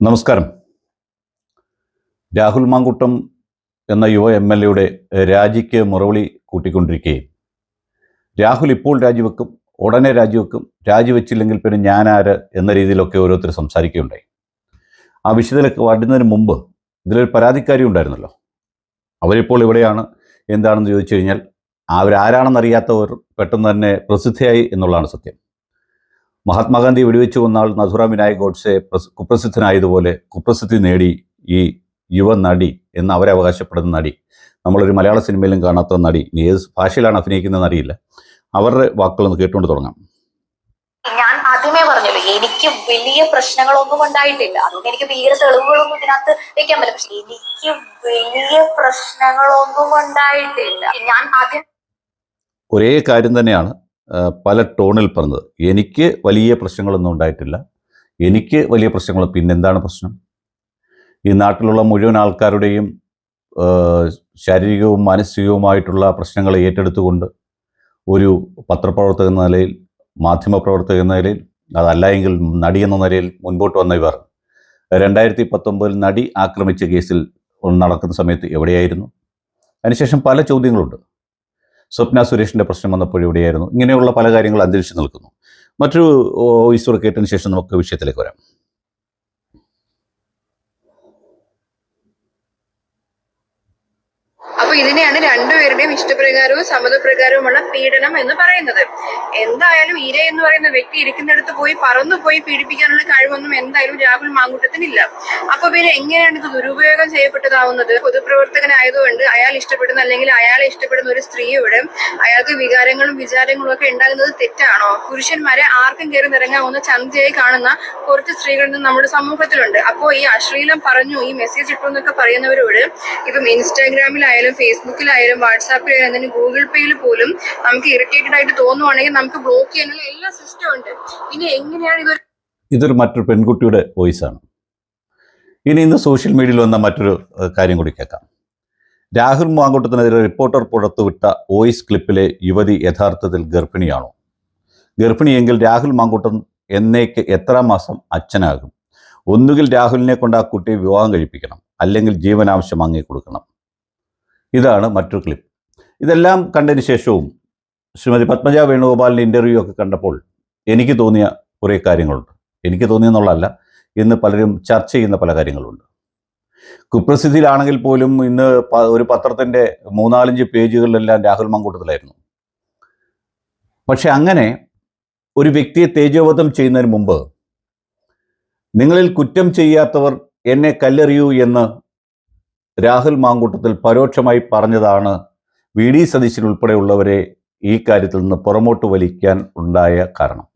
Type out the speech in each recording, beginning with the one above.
നമസ്കാരം. രാഹുൽ മാങ്കുട്ടം എന്ന യുവ എം എൽ എയുടെ രാജിക്ക് മുറവിളി കൂട്ടിക്കൊണ്ടിരിക്കുകയും. രാഹുൽ ഇപ്പോൾ രാജിവെക്കും ഉടനെ രാജിവെക്കും രാജിവെച്ചില്ലെങ്കിൽ പിന്നെ ഞാനാര് എന്ന രീതിയിലൊക്കെ ഓരോരുത്തർ സംസാരിക്കുകയുണ്ടായി. ആ വിഷയത്തിലൊക്കെ വരുന്നതിന് മുമ്പ് ഇതിലൊരു പരാതിക്കാരി ഉണ്ടായിരുന്നല്ലോ. അവരിപ്പോൾ ഇവിടെയാണ് എന്താണെന്ന് ചോദിച്ചു കഴിഞ്ഞാൽ അവരാരാണെന്നറിയാത്തവർ പെട്ടെന്ന് തന്നെ പ്രസിദ്ധിയായി എന്നുള്ളതാണ് സത്യം. മഹാത്മാഗാന്ധി വെടിവെച്ച് കൊന്നാൾ നഥുറ വിനായക് ഗോഡ്സെ കുപ്രസിദ്ധനായതുപോലെ കുപ്രസിദ്ധി നേടി ഈ യുവ നടി എന്ന് അവരെ അവകാശപ്പെടുന്ന നടി. നമ്മളൊരു മലയാള സിനിമയിലും കാണാത്ത നടി. ഇനി ഏത് ഭാഷയിലാണ് അഭിനയിക്കുന്നതെന്ന് അറിയില്ല. അവരുടെ വാക്കുകളൊന്ന് കേട്ടുകൊണ്ട് തുടങ്ങാം. ഞാൻ ആദ്യമേ പറഞ്ഞല്ലോ എനിക്ക് വലിയ പ്രശ്നങ്ങളൊന്നും ഉണ്ടായിട്ടില്ല. അതുകൊണ്ട് എനിക്ക് വീര തെളിവുകളൊന്നും ഇതിനകത്ത് വെക്കാൻ പറ്റില്ല. പക്ഷെ എനിക്ക് വലിയ പ്രശ്നങ്ങളൊന്നും ഉണ്ടായിട്ടില്ല. ഞാൻ ആദ്യം ഒരേ കാര്യം തന്നെയാണ്. പല ടോണിൽ പറഞ്ഞത്. എനിക്ക് വലിയ പ്രശ്നങ്ങളൊന്നും ഉണ്ടായിട്ടില്ല. എനിക്ക് വലിയ പ്രശ്നങ്ങൾ പിന്നെന്താണ് പ്രശ്നം? ഈ നാട്ടിലുള്ള മുഴുവൻ ആൾക്കാരുടെയും ശാരീരികവും മാനസികവുമായിട്ടുള്ള പ്രശ്നങ്ങളെ ഏറ്റെടുത്തുകൊണ്ട് ഒരു പത്രപ്രവർത്തക എന്ന നിലയിൽ മാധ്യമപ്രവർത്തക എന്ന നിലയിൽ അതല്ല എങ്കിൽ നടി എന്ന നിലയിൽ മുൻപോട്ട് വന്ന ഇവർ. രണ്ടായിരത്തി പത്തൊമ്പതിൽ നടി ആക്രമിച്ച കേസിൽ നടക്കുന്ന സമയത്ത് എവിടെയായിരുന്നു? അതിനുശേഷം പല ചോദ്യങ്ങളുണ്ട്. സ്വപ്ന സുരേഷിന്റെ പ്രശ്നം വന്നപ്പോൾ ഇവിടെയായിരുന്നു. ഇങ്ങനെയുള്ള പല കാര്യങ്ങൾ അന്തരിച്ചു നിൽക്കുന്നു. മറ്റൊരു കൂടെ കേട്ടതിന് ശേഷം നമുക്ക് വിഷയത്തിലേക്ക് വരാം. അപ്പൊ ഇതിനെയാണ് രണ്ടുപേരുടെയും ഇഷ്ടപ്രകാരവും സമ്മതപ്രകാരവുമുള്ള പീഡനം എന്ന് പറയുന്നത്. എന്തായാലും ഇര എന്ന് പറയുന്ന വ്യക്തി ഇരിക്കുന്നിടത്ത് പോയി പറന്നു പോയി പീഡിപ്പിക്കാനുള്ള കഴിവൊന്നും എന്തായാലും രാഹുൽ മാങ്കൂട്ടത്തിനില്ല. അപ്പൊ പിന്നെ എങ്ങനെയാണ് ഇത് ദുരുപയോഗം ചെയ്യപ്പെട്ടതാവുന്നത്? പൊതുപ്രവർത്തകനായതുകൊണ്ട് അയാൾ ഇഷ്ടപ്പെടുന്ന അല്ലെങ്കിൽ അയാളെ ഇഷ്ടപ്പെടുന്ന ഒരു സ്ത്രീയോട് അയാൾക്ക് വികാരങ്ങളും വിചാരങ്ങളും ഒക്കെ ഉണ്ടാകുന്നത് തെറ്റാണോ? പുരുഷന്മാരെ ആർക്കും കയറി നിറങ്ങാവുന്ന ചന്തയായി കാണുന്ന കുറച്ച് സ്ത്രീകൾ നമ്മുടെ സമൂഹത്തിലുണ്ട്. അപ്പോ ഈ അശ്ലീലം പറഞ്ഞു ഈ മെസ്സേജ് ഇട്ടു എന്നൊക്കെ പറയുന്നവരോട് ഇപ്പം ഇൻസ്റ്റാഗ്രാമിലായാലും ഫേസ്ബുക്കിലായാലും വാട്സാപ്പിലായാലും എന്തെങ്കിലും ഗൂഗിൾ പേയിൽ പോലും നമുക്ക് ഇറിറ്റേറ്റഡ് ആയിട്ട് തോന്നുവാണെങ്കിൽ നമുക്ക് ബ്ലോക്ക് ചെയ്യാനുള്ള എല്ലാ സിസ്റ്റം ഉണ്ട്. ഇനി എങ്ങനെയാണ് ഇതൊരു ഇതൊരു മറ്റൊരു പെൺകുട്ടിയുടെ വോയിസ് ആണ്. ഇനി ഇന്ന് സോഷ്യൽ മീഡിയയിൽ വന്ന മറ്റൊരു കാര്യം കൂടി കേൾക്കാം. രാഹുൽ മാങ്കൂട്ടത്തിനെതിരെ റിപ്പോർട്ടർ പുറത്തുവിട്ട വോയിസ് ക്ലിപ്പിലെ യുവതി യഥാർത്ഥത്തിൽ ഗർഭിണിയാണോ? ഗർഭിണിയെങ്കിൽ രാഹുൽ മാങ്കൂട്ടം എന്നേക്ക് എത്ര മാസം അച്ഛനാകും? ഒന്നുകിൽ രാഹുലിനെ കൊണ്ട് ആ കുട്ടിയെ വിവാഹം കഴിപ്പിക്കണം അല്ലെങ്കിൽ ജീവനാവശ്യം വാങ്ങി കൊടുക്കണം ഇതാണ് മറ്റൊരു ക്ലിപ്പ് ഇതെല്ലാം കണ്ടതിന് ശേഷവും ശ്രീമതി പത്മജ വേണുഗോപാലിന്റെ ഇന്റർവ്യൂ ഒക്കെ കണ്ടപ്പോൾ എനിക്ക് തോന്നിയ കുറേ കാര്യങ്ങളുണ്ട്. എനിക്ക് തോന്നിയെന്നുള്ളതല്ല ഇന്ന് പലരും ചർച്ച ചെയ്യുന്ന പല കാര്യങ്ങളുണ്ട്. കുപ്രസിദ്ധിയിലാണെങ്കിൽ പോലും ഇന്ന് ഒരു പത്രത്തിന്റെ മൂന്നാലഞ്ച് പേജുകളിലെല്ലാം രാഹുൽ മങ്കൂട്ടത്തിലായിരുന്നു. പക്ഷെ അങ്ങനെ ഒരു വ്യക്തിയെ തേജോവധം ചെയ്യുന്നതിന് മുമ്പ് നിങ്ങളിൽ കുറ്റം ചെയ്യാത്തവർ എന്നെ കല്ലെറിയൂ എന്ന് രാഹുൽ മാങ്കൂട്ടത്തിൽ പരോക്ഷമായി പറഞ്ഞതാണ് വി ഡി സതീശൻ ഉൾപ്പെടെയുള്ളവരെ ഈ കാര്യത്തിൽ നിന്ന് പുറമോട്ട് വലിക്കാൻ ഉണ്ടായ കാരണം.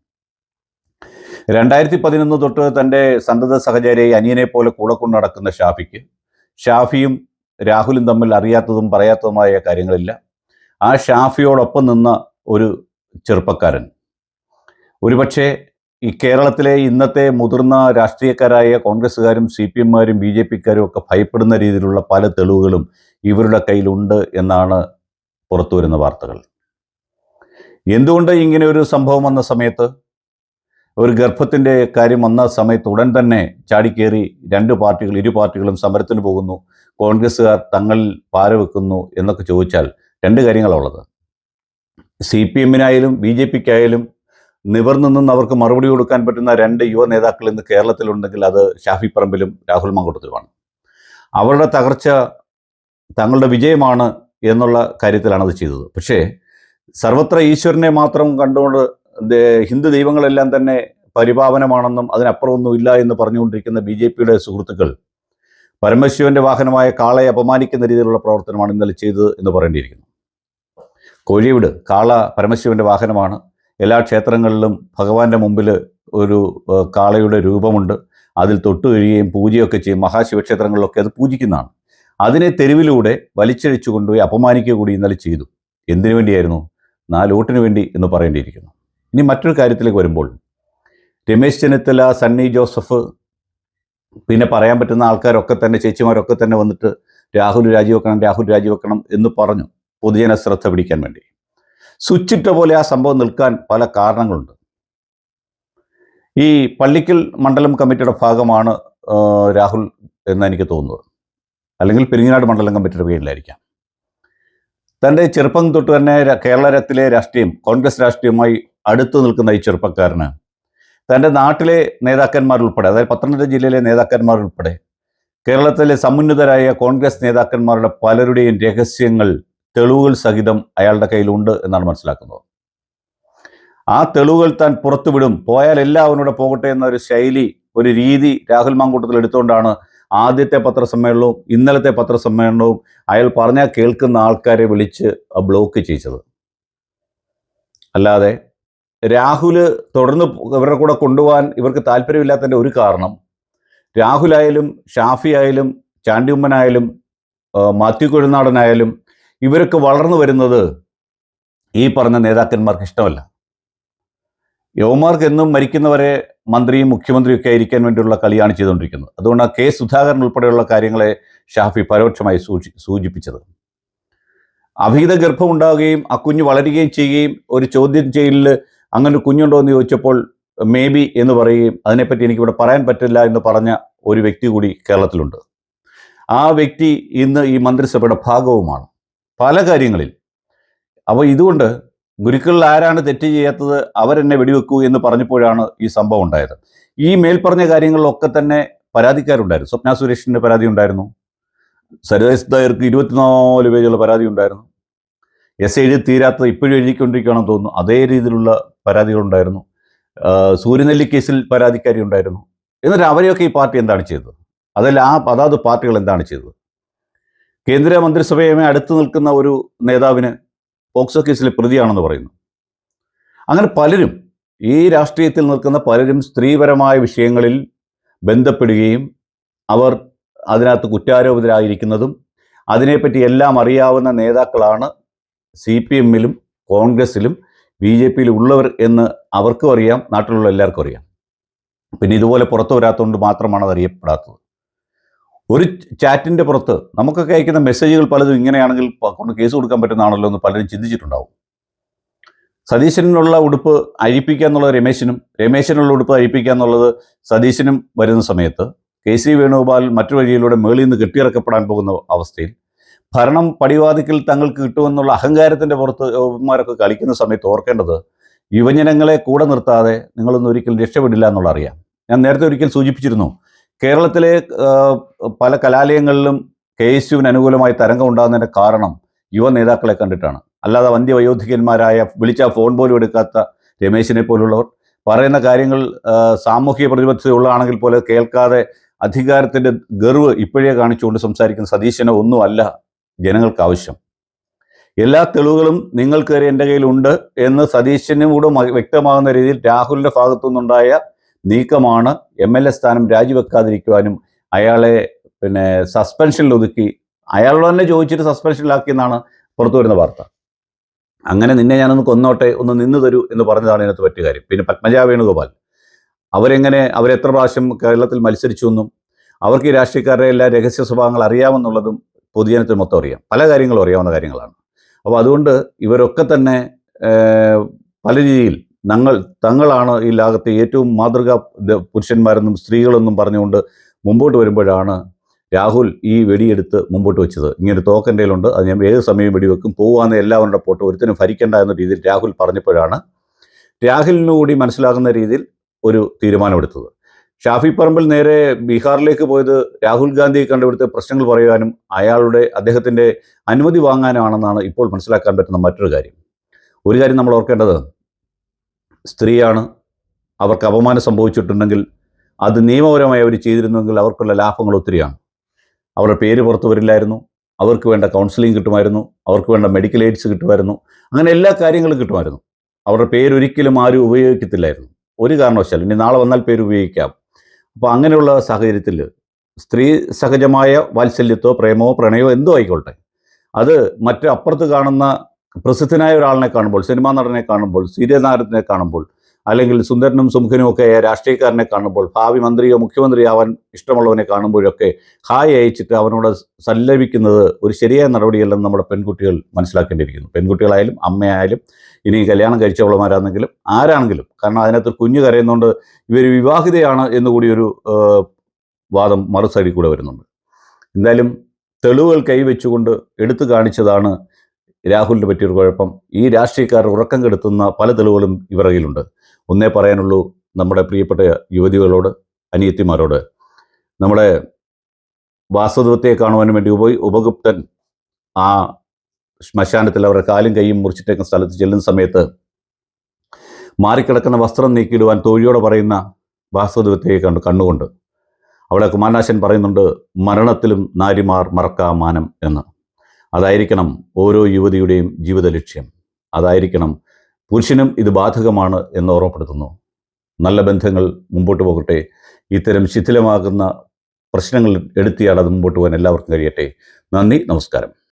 രണ്ടായിരത്തി പതിനൊന്ന് തൊട്ട് തന്റെ സന്തത സഹചാരിയെ അനിയനെ പോലെ കൂടെ കൊണ്ടു നടക്കുന്ന ഷാഫിക്ക് ഷാഫിയും രാഹുലും തമ്മിൽ അറിയാത്തതും പറയാത്തതുമായ കാര്യങ്ങളില്ല. ആ ഷാഫിയോടൊപ്പം നിന്ന ഒരു ചെറുപ്പക്കാരൻ. ഒരുപക്ഷെ ഈ കേരളത്തിലെ ഇന്നത്തെ മുതിർന്ന രാഷ്ട്രീയക്കാരായ കോൺഗ്രസ്സുകാരും സി പി എമ്മാരും ബി ജെ പിക്കാരും ഒക്കെ ഭയപ്പെടുന്ന രീതിയിലുള്ള പല തെളിവുകളും ഇവരുടെ കയ്യിലുണ്ട് എന്നാണ് പുറത്തു വരുന്ന വാർത്തകൾ. എന്തുകൊണ്ട് ഇങ്ങനെ ഒരു സംഭവം വന്ന സമയത്ത്? ഒരു ഗർഭത്തിന്റെ കാര്യം വന്ന സമയത്ത് ഉടൻ തന്നെ ചാടിക്കേറി രണ്ട് പാർട്ടികൾ ഇരു പാർട്ടികളും സമരത്തിന് പോകുന്നു. കോൺഗ്രസ്സുകാർ തങ്ങളിൽ പാരവെക്കുന്നു എന്നൊക്കെ ചോദിച്ചാൽ രണ്ട് കാര്യങ്ങളുള്ളത് സി പി എമ്മിനായാലും ബി ജെ പിക്കായാലും നിവർന്നു നിന്ന് അവർക്ക് മറുപടി കൊടുക്കാൻ പറ്റുന്ന രണ്ട് യുവ നേതാക്കൾ ഇന്ന് കേരളത്തിലുണ്ടെങ്കിൽ അത് ഷാഫി പറമ്പിലും രാഹുൽ മങ്കൂട്ടത്തിലുമാണ്. അവരുടെ തകർച്ച തങ്ങളുടെ വിജയമാണ് എന്നുള്ള കാര്യത്തിലാണ് അത് ചെയ്തത്. പക്ഷേ സർവത്ര ഈശ്വരനെ മാത്രം കണ്ടുകൊണ്ട് ഹിന്ദു ദൈവങ്ങളെല്ലാം തന്നെ പരിപാവനമാണെന്നും അതിനപ്പുറമൊന്നും ഇല്ല എന്ന് പറഞ്ഞുകൊണ്ടിരിക്കുന്ന ബി ജെ പിയുടെ സുഹൃത്തുക്കൾ പരമശിവന്റെ വാഹനമായ കാളയെ അപമാനിക്കുന്ന രീതിയിലുള്ള പ്രവർത്തനമാണ് ഇന്നലെ ചെയ്തത് എന്ന് പറയേണ്ടിയിരിക്കുന്നു. കോഴിവിട് കാള പരമശിവന്റെ വാഹനമാണ് എല്ലാ ക്ഷേത്രങ്ങളിലും ഭഗവാന്റെ മുമ്പിൽ ഒരു കാളയുടെ രൂപമുണ്ട്. അതിൽ തൊട്ട് കഴിയുകയും പൂജയൊക്കെ ചെയ്യും. മഹാശിവക്ഷേത്രങ്ങളിലൊക്കെ അത് പൂജിക്കുന്നതാണ്. അതിനെ തെരുവിലൂടെ വലിച്ചഴിച്ചു കൊണ്ടുപോയി അപമാനിക്കുക കൂടി ഇന്നലെ ചെയ്തു. എന്തിനു വേണ്ടിയായിരുന്നു? നാല് വേണ്ടി എന്ന് പറയേണ്ടിയിരിക്കുന്നു. ഇനി മറ്റൊരു കാര്യത്തിലേക്ക് വരുമ്പോൾ രമേശ് ചെന്നിത്തല സണ്ണി ജോസഫ് പിന്നെ പറയാൻ പറ്റുന്ന ആൾക്കാരൊക്കെ തന്നെ ചേച്ചിമാരൊക്കെ തന്നെ വന്നിട്ട് രാഹുൽ രാജിവെക്കണം രാഹുൽ രാജിവെക്കണം എന്ന് പറഞ്ഞു. പൊതുജന ശ്രദ്ധ പിടിക്കാൻ വേണ്ടി. സ്വിച്ചിട്ട പോലെ ആ സംഭവം നിൽക്കാൻ പല കാരണങ്ങളുണ്ട്. ഈ പള്ളിക്കൽ മണ്ഡലം കമ്മിറ്റിയുടെ ഭാഗമാണ് രാഹുൽ എന്ന് എനിക്ക് തോന്നുന്നത്. അല്ലെങ്കിൽ പെരിങ്ങനാട് മണ്ഡലം കമ്മിറ്റിയുടെ പേരിലായിരിക്കാം. തന്റെ ചെറുപ്പം തൊട്ട് തന്നെ കേരളത്തിലെ രാഷ്ട്രീയം കോൺഗ്രസ് രാഷ്ട്രീയമായി അടുത്തു നിൽക്കുന്ന ഈ ചെറുപ്പക്കാരന് തന്റെ നാട്ടിലെ നേതാക്കന്മാരുൾപ്പെടെ അതായത് പത്തനംതിട്ട ജില്ലയിലെ നേതാക്കന്മാരുൾപ്പെടെ കേരളത്തിലെ സമുന്നതരായ കോൺഗ്രസ് നേതാക്കന്മാരുടെ പലരുടെയും രഹസ്യങ്ങൾ തെളിവുകൾ സഹിതം അയാളുടെ കയ്യിലുണ്ട് എന്നാണ് മനസ്സിലാക്കുന്നത്. ആ തെളിവുകൾ താൻ പുറത്തുവിടും. പോയാൽ എല്ലാവരും കൂടെ പോകട്ടെ എന്ന ഒരു ശൈലി ഒരു രീതി രാഹുൽ മാങ്കൂട്ടത്തിൽ എടുത്തുകൊണ്ടാണ് ആദ്യത്തെ പത്രസമ്മേളനവും ഇന്നലത്തെ പത്രസമ്മേളനവും അയാൾ പറഞ്ഞാൽ കേൾക്കുന്ന ആൾക്കാരെ വിളിച്ച് ബ്ലോക്ക് ചെയ്യിച്ചത്. അല്ലാതെ രാഹുൽ തുടർന്ന് ഇവരുടെ കൂടെ കൊണ്ടുപോകാൻ ഇവർക്ക് താല്പര്യമില്ലാത്തതിന്റെ ഒരു കാരണം രാഹുലായാലും ഷാഫി ആയാലും ചാണ്ടിയുമ്മനായാലും മാത്യു കൊഴുനാടനായാലും ഇവരൊക്കെ വളർന്നു വരുന്നത് ഈ പറഞ്ഞ നേതാക്കന്മാർക്ക് ഇഷ്ടമല്ല. യുവമാർക്ക് എന്നും മരിക്കുന്നവരെ മന്ത്രിയും മുഖ്യമന്ത്രിയും ഒക്കെ ആയിരിക്കാൻ വേണ്ടിയുള്ള കളിയാണ് ചെയ്തുകൊണ്ടിരിക്കുന്നത്. അതുകൊണ്ട് കെ സുധാകരൻ ഉൾപ്പെടെയുള്ള കാര്യങ്ങളെ ഷാഫി പരോക്ഷമായി സൂചി സൂചിപ്പിച്ചത്. അഭിഹിത ഗർഭം ഉണ്ടാവുകയും ആ കുഞ്ഞ് വളരുകയും ചെയ്യുകയും ഒരു ചോദ്യം ചെയ്യലിൽ അങ്ങനെ കുഞ്ഞുണ്ടോ എന്ന് ചോദിച്ചപ്പോൾ മേ ബി എന്ന് പറയുകയും അതിനെപ്പറ്റി എനിക്കിവിടെ പറയാൻ പറ്റില്ല എന്ന് പറഞ്ഞ ഒരു വ്യക്തി കൂടി കേരളത്തിലുണ്ട്. ആ വ്യക്തി ഇന്ന് ഈ മന്ത്രിസഭയുടെ ഭാഗവുമാണ്. പല കാര്യങ്ങളിൽ. അപ്പോൾ ഇതുകൊണ്ട് ഗുരുക്കളിൽ ആരാണ് തെറ്റ് ചെയ്യാത്തത് അവരെന്നെ വെടിവെക്കൂ എന്ന് പറഞ്ഞപ്പോഴാണ് ഈ സംഭവം ഉണ്ടായത്. ഈ മേൽപ്പറഞ്ഞ കാര്യങ്ങളിലൊക്കെ തന്നെ പരാതിക്കാരുണ്ടായിരുന്നു. സ്വപ്ന സുരേഷിന്റെ പരാതി ഉണ്ടായിരുന്നു. സരിതേശ് ദയർക്ക് ഇരുപത്തിനാല് പേജുള്ള പരാതി ഉണ്ടായിരുന്നു. എസ് എഴുതി തീരാത്ത ഇപ്പോഴും എഴുതിക്കൊണ്ടിരിക്കുകയാണെന്ന് തോന്നുന്നു. അതേ രീതിയിലുള്ള പരാതികളുണ്ടായിരുന്നു. സൂര്യനെല്ലി കേസിൽ പരാതിക്കാരി ഉണ്ടായിരുന്നു എന്നിട്ട് അവരെയൊക്കെ ഈ പാർട്ടി എന്താണ് ചെയ്തത്? അതല്ല ആ അതാത് പാർട്ടികൾ എന്താണ് ചെയ്തത്? കേന്ദ്ര അടുത്ത് നിൽക്കുന്ന ഒരു നേതാവിന് പോക്സോ കേസിലെ പ്രതിയാണെന്ന് പറയുന്നു. അങ്ങനെ പലരും ഈ രാഷ്ട്രീയത്തിൽ നിൽക്കുന്ന പലരും സ്ത്രീപരമായ വിഷയങ്ങളിൽ ബന്ധപ്പെടുകയും അവർ അതിനകത്ത് കുറ്റാരോപിതരായിരിക്കുന്നതും അതിനെപ്പറ്റി എല്ലാം അറിയാവുന്ന നേതാക്കളാണ് സി പി എമ്മിലും കോൺഗ്രസിലും ബി ജെ പിയിലും ഉള്ളവർ എന്ന് അവർക്കും അറിയാം നാട്ടിലുള്ള എല്ലാവർക്കും അറിയാം. പിന്നെ ഇതുപോലെ പുറത്തു വരാത്തതുകൊണ്ട് മാത്രമാണ് അത് അറിയപ്പെടാത്തത് ഒരു ചാറ്റിന്റെ പുറത്ത് നമുക്കൊക്കെ അയക്കുന്ന മെസ്സേജുകൾ പലതും ഇങ്ങനെയാണെങ്കിൽ കൊണ്ട് കേസ് കൊടുക്കാൻ പറ്റുന്നതാണല്ലോ എന്ന് പലരും ചിന്തിച്ചിട്ടുണ്ടാവും. സതീശനുള്ള ഉടുപ്പ് അഴിപ്പിക്കുക എന്നുള്ളത് രമേശിനും രമേശിനുള്ള ഉടുപ്പ് അഴിപ്പിക്കുക എന്നുള്ളത് സതീശനും വരുന്ന സമയത്ത് കെ സി വേണുഗോപാൽ മറ്റു വഴിയിലൂടെ മേളിൽ നിന്ന് കെട്ടിയിറക്കപ്പെടാൻ പോകുന്ന അവസ്ഥയിൽ ഭരണം പടിവാതിക്കൽ തങ്ങൾക്ക് കിട്ടുമെന്നുള്ള അഹങ്കാരത്തിന്റെ പുറത്ത് യോഗന്മാരൊക്കെ കളിക്കുന്ന സമയത്ത് ഓർക്കേണ്ടത് യുവജനങ്ങളെ കൂടെ നിർത്താതെ നിങ്ങളൊന്നും ഒരിക്കലും രക്ഷപ്പെടില്ല എന്നുള്ള അറിയാം ഞാൻ നേരത്തെ ഒരിക്കൽ സൂചിപ്പിച്ചിരുന്നു കേരളത്തിലെ പല കലാലയങ്ങളിലും കെ എസ് യുവിന് അനുകൂലമായി തരംഗം ഉണ്ടാകുന്നതിന്റെ കാരണം യുവ നേതാക്കളെ കണ്ടിട്ടാണ്. അല്ലാതെ വന്ധ്യവയോധികന്മാരായ വിളിച്ച ഫോൺ പോലും എടുക്കാത്ത രമേശിനെ പോലുള്ളവർ. പറയുന്ന കാര്യങ്ങൾ സാമൂഹിക പ്രതിബദ്ധതയുള്ളതാണെങ്കിൽ പോലെ കേൾക്കാതെ അധികാരത്തിന്റെ ഗർവ് ഇപ്പോഴേ കാണിച്ചുകൊണ്ട് സംസാരിക്കുന്ന സതീശനെ ഒന്നുമല്ല ജനങ്ങൾക്ക് ആവശ്യം. എല്ലാ തെളിവുകളും നിങ്ങൾക്കേറെ എന്റെ കയ്യിലുണ്ട് എന്ന് സതീശനും കൂടെ വ്യക്തമാകുന്ന രീതിയിൽ രാഹുലിന്റെ ഭാഗത്തു നിന്നുണ്ടായ നീക്കമാണ്. എം എൽ എ സ്ഥാനം രാജിവെക്കാതിരിക്കുവാനും അയാളെ പിന്നെ സസ്പെൻഷനിൽ ഒതുക്കി അയാളോട് തന്നെ ചോദിച്ചിട്ട് സസ്പെൻഷനിലാക്കിയെന്നാണ് പുറത്തു വരുന്ന വാർത്ത. അങ്ങനെ നിന്നെ ഞാനൊന്ന് കൊന്നോട്ടെ ഒന്ന് നിന്ന് തരൂ എന്ന് പറഞ്ഞതാണ് ഇതിനകത്ത് പറ്റിയ കാര്യം. പിന്നെ പത്മജ വേണുഗോപാൽ. അവരെങ്ങനെ അവരെത്ര പ്രാവശ്യം കേരളത്തിൽ മത്സരിച്ചു എന്നും അവർക്ക് ഈ രാഷ്ട്രീയക്കാരുടെ എല്ലാ രഹസ്യ സ്വഭാവങ്ങൾ അറിയാമെന്നുള്ളതും പൊതുജനത്തിന് മൊത്തം അറിയാം. പല കാര്യങ്ങളും അറിയാവുന്ന കാര്യങ്ങളാണ്. അപ്പോൾ അതുകൊണ്ട് ഇവരൊക്കെ തന്നെ പല രീതിയിൽ ഞങ്ങൾ തങ്ങളാണ് ഈ ലോകത്തെ ഏറ്റവും മാതൃകാ പുരുഷന്മാരെന്നും സ്ത്രീകളെന്നും പറഞ്ഞുകൊണ്ട് മുമ്പോട്ട് വരുമ്പോഴാണ് രാഹുൽ ഈ വെടിയെടുത്ത് മുമ്പോട്ട് വെച്ചത്. ഇങ്ങനെ തോക്കന്റെ കയ്യിലുണ്ട്. അത് ഞാൻ ഏത് സമയം വെടിവെക്കും പോവാന്ന് എല്ലാവരുടെ പോട്ട് ഒരുത്തിനും ഭരിക്കേണ്ട എന്ന രീതിയിൽ രാഹുൽ പറഞ്ഞപ്പോഴാണ് രാഹുലിനുകൂടി മനസ്സിലാകുന്ന രീതിയിൽ ഒരു തീരുമാനമെടുത്തത്. ഷാഫി പറമ്പിൽ നേരെ ബീഹാറിലേക്ക് പോയത് രാഹുൽ ഗാന്ധിയെ കണ്ടുപിടുത്ത പ്രശ്നങ്ങൾ പറയുവാനും അയാളുടെ അദ്ദേഹത്തിന്റെ അനുമതി വാങ്ങാനാണെന്നാണ് ഇപ്പോൾ മനസ്സിലാക്കാൻ പറ്റുന്ന മറ്റൊരു കാര്യം. ഒരു കാര്യം നമ്മൾ ഓർക്കേണ്ടത് സ്ത്രീയാണ്. അവർക്ക് അപമാനം സംഭവിച്ചിട്ടുണ്ടെങ്കിൽ അത് നിയമപരമായി അവർ ചെയ്തിരുന്നെങ്കിൽ അവർക്കുള്ള ലാഭങ്ങൾ ഒത്തിരിയാണ്. അവരുടെ പേര് പുറത്തു വരില്ലായിരുന്നു. അവർക്ക് വേണ്ട കൗൺസിലിംഗ് കിട്ടുമായിരുന്നു. അവർക്ക് വേണ്ട മെഡിക്കൽ എയ്ഡ്സ് കിട്ടുമായിരുന്നു. അങ്ങനെ എല്ലാ കാര്യങ്ങളും കിട്ടുമായിരുന്നു. അവരുടെ പേരൊരിക്കലും ആരും ഉപയോഗിക്കത്തില്ലായിരുന്നു. ഒരു കാരണവശാലും ഇനി നാളെ വന്നാൽ പേര് ഉപയോഗിക്കാം. അപ്പോൾ അങ്ങനെയുള്ള സാഹചര്യത്തിൽ സ്ത്രീ സഹജമായ വാത്സല്യത്തോ പ്രേമോ പ്രണയമോ എന്തോ ആയിക്കോട്ടെ. അത് മറ്റു അപ്പുറത്ത് കാണുന്ന പ്രസിദ്ധനായ ഒരാളിനെ കാണുമ്പോൾ സിനിമാ നടനെ കാണുമ്പോൾ സീരിയൽ താരത്തിനെ കാണുമ്പോൾ അല്ലെങ്കിൽ സുന്ദരനും സുമുഖനും ഒക്കെ രാഷ്ട്രീയക്കാരനെ കാണുമ്പോൾ ഭാവി മന്ത്രിയോ മുഖ്യമന്ത്രിയോ ആവാൻ ഇഷ്ടമുള്ളവനെ കാണുമ്പോഴൊക്കെ ഹായ് അയച്ചിട്ട് അവനോട് സല്ലപിക്കുന്നത് ഒരു ശരിയായ നടപടിയല്ലെന്ന് നമ്മുടെ പെൺകുട്ടികൾ മനസ്സിലാക്കേണ്ടിയിരിക്കുന്നു. പെൺകുട്ടികളായാലും അമ്മയായാലും ഇനി കല്യാണം കഴിച്ചവളമാരാണെങ്കിലും ആരാണെങ്കിലും കാരണം അതിനകത്ത് കുഞ്ഞു കരയുന്നുണ്ട് ഇവർ വിവാഹിതയാണ് എന്നുകൂടി ഒരു വാദം മറുസൈഡിൽ കൂടെ വരുന്നുണ്ട്. എന്തായാലും തെളിവുകൾ കൈവച്ചുകൊണ്ട് എടുത്തു കാണിച്ചതാണ് രാഹുലിന് പറ്റിയൊരു കുഴപ്പം. ഈ രാഷ്ട്രീയക്കാർ ഉറക്കം കെടുത്തുന്ന പല തെളിവുകളും ഇവരകിലുണ്ട് ഒന്നേ പറയാനുള്ളൂ നമ്മുടെ പ്രിയപ്പെട്ട യുവതികളോട് അനിയത്തിമാരോട്. നമ്മുടെ വാസ്തവത്തെ കാണുവാൻ വേണ്ടി ഉപ ഉപഗുപ്തൻ ആ ശ്മശാനത്തിൽ അവരുടെ കാലും കൈയും മുറിച്ചിട്ടേക്കുന്ന സ്ഥലത്ത് ചെല്ലുന്ന സമയത്ത് മാറിക്കിടക്കുന്ന വസ്ത്രം നീക്കിയിടുവാൻ തോഴിയോടെ പറയുന്ന വാസ്തവത്തെ കണ്ടു കണ്ണുകൊണ്ട്. അവിടെ കുമാരനാശൻ പറയുന്നുണ്ട് മരണത്തിലും നാരിമാർ മറക്കാ മാനം എന്ന്. അതായിരിക്കണം ഓരോ യുവതിയുടെയും ജീവിത ലക്ഷ്യം. അതായിരിക്കണം പുരുഷനും ഇത് ബാധകമാണ് എന്ന് ഓർമ്മപ്പെടുത്തുന്നു. നല്ല ബന്ധങ്ങൾ മുമ്പോട്ട് പോകട്ടെ. ഇത്തരം ശിഥിലമാകുന്ന പ്രശ്നങ്ങൾ എടുത്തിയാൽ അത് മുമ്പോട്ട് പോകാൻ എല്ലാവർക്കും കഴിയട്ടെ. നന്ദി നമസ്കാരം.